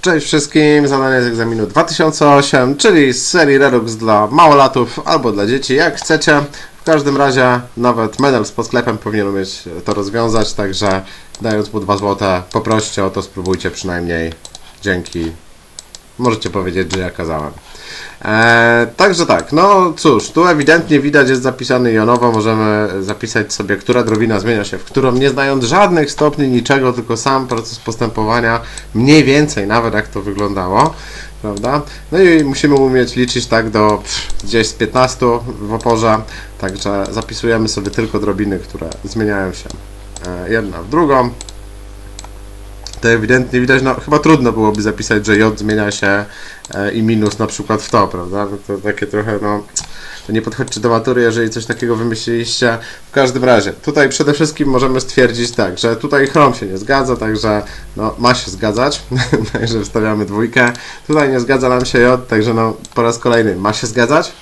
Cześć wszystkim, zadanie z egzaminu 2008, czyli z serii Redux dla małolatów albo dla dzieci, jak chcecie. W każdym razie nawet medal z podsklepem powinien umieć to rozwiązać, także dając mu 2 zł, poproście o to, spróbujcie przynajmniej. Dzięki. Możecie powiedzieć, że ja kazałem. Eee, także tak, no cóż, tu ewidentnie widać jest zapisany jonowo, możemy zapisać sobie, która drobina zmienia się w którą, nie znając żadnych stopni, niczego, tylko sam proces postępowania, mniej więcej nawet jak to wyglądało, prawda? No i musimy umieć liczyć tak do pff, gdzieś z 15 w oporze, także zapisujemy sobie tylko drobiny, które zmieniają się e, jedna w drugą. To ewidentnie widać, no chyba trudno byłoby zapisać, że J zmienia się e, i minus na przykład w to, prawda? No To takie trochę, no, to nie podchodźcie do matury, jeżeli coś takiego wymyśliliście. W każdym razie, tutaj przede wszystkim możemy stwierdzić tak, że tutaj chrom się nie zgadza, także no, ma się zgadzać, także wstawiamy dwójkę. Tutaj nie zgadza nam się J, także no, po raz kolejny ma się zgadzać.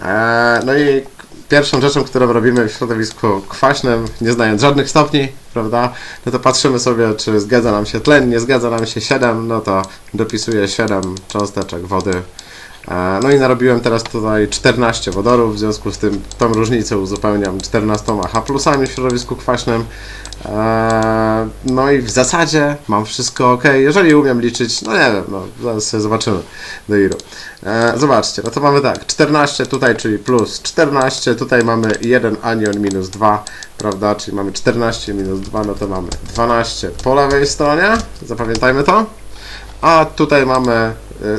E, no i pierwszą rzeczą, którą robimy w środowisku kwaśnym, nie znając żadnych stopni, prawda, no to patrzymy sobie, czy zgadza nam się tlen, nie zgadza nam się 7, no to dopisuję 7 cząsteczek wody. E, No i narobiłem teraz tutaj 14 wodorów, w związku z tym tą różnicę uzupełniam 14 H plusami w środowisku kwaśnym. E, No i w zasadzie mam wszystko ok. Jeżeli umiem liczyć, no nie wiem, no zaraz sobie zobaczymy do ilu. E, Zobaczcie, no to mamy tak, 14 tutaj, czyli plus 14, tutaj mamy 1 anion minus 2, prawda, czyli mamy 14 minus 2, no to mamy 12 po lewej stronie, zapamiętajmy to. A tutaj mamy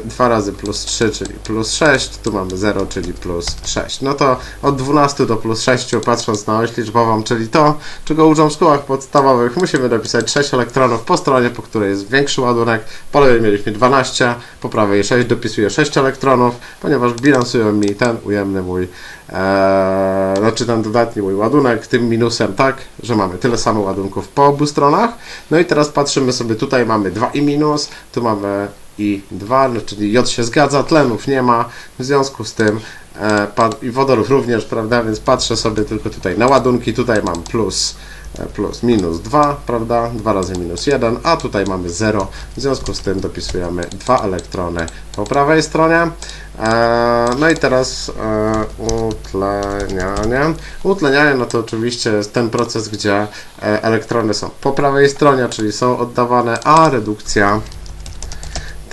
2 razy plus 3, czyli plus 6, tu mamy 0, czyli plus 6. No to od 12 do plus 6, patrząc na oś liczbową, czyli to, czego uczą w szkołach podstawowych, musimy dopisać 6 elektronów po stronie, po której jest większy ładunek. Po lewej mieliśmy 12, po prawej 6, dopisuję 6 elektronów, ponieważ bilansują mi ten ujemny mój, e, znaczy ten dodatni mój ładunek, tym minusem tak, że mamy tyle samo ładunków po obu stronach. No i teraz patrzymy sobie, tutaj mamy 2 i minus, tu mamy i 2, no, czyli J się zgadza, tlenów nie ma, w związku z tym e, i wodorów również, prawda, więc patrzę sobie tylko tutaj na ładunki, tutaj mam plus, e, plus minus 2, prawda, 2 razy minus 1, a tutaj mamy 0, w związku z tym dopisujemy dwa elektrony po prawej stronie. E, no i teraz e, utlenianie. Utlenianie no to oczywiście jest ten proces, gdzie e, elektrony są po prawej stronie, czyli są oddawane, a redukcja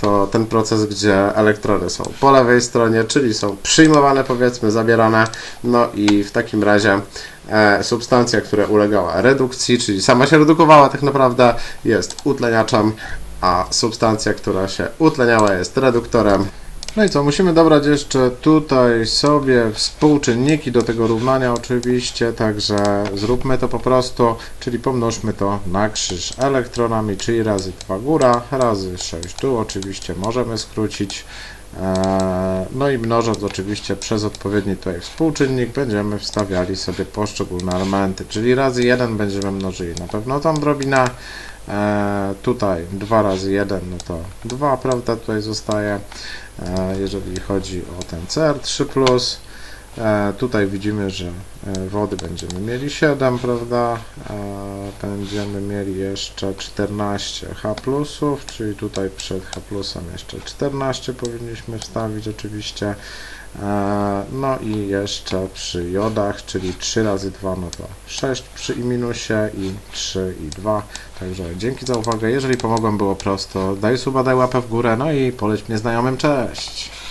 to ten proces, gdzie elektrony są po lewej stronie, czyli są przyjmowane, powiedzmy, zabierane. No i w takim razie e, substancja, która ulegała redukcji, czyli sama się redukowała tak naprawdę, jest utleniaczem, a substancja, która się utleniała, jest reduktorem. No i co, musimy dobrać jeszcze tutaj sobie współczynniki do tego równania oczywiście, także zróbmy to po prostu, czyli pomnożmy to na krzyż elektronami, czyli razy 2 góra, razy 6 tu, oczywiście możemy skrócić. Eee, No i mnożąc oczywiście przez odpowiedni tutaj współczynnik będziemy wstawiali sobie poszczególne elementy, czyli razy 1 będziemy mnożyli. Na pewno tą drobinę, eee, tutaj 2 razy 1 no to 2 prawda tutaj zostaje, eee, jeżeli chodzi o ten CR3+, E, tutaj widzimy, że e, wody będziemy mieli 7, prawda? E, będziemy mieli jeszcze 14 H czyli tutaj przed H jeszcze 14 powinniśmy wstawić oczywiście. No i jeszcze przy jodach, czyli 3 razy 2, no to 6 przy i minusie i 3 i 2. Także dzięki za uwagę. Jeżeli pomogłem, było prosto, daj suba, daj łapę w górę, no i poleć mnie znajomym. Cześć!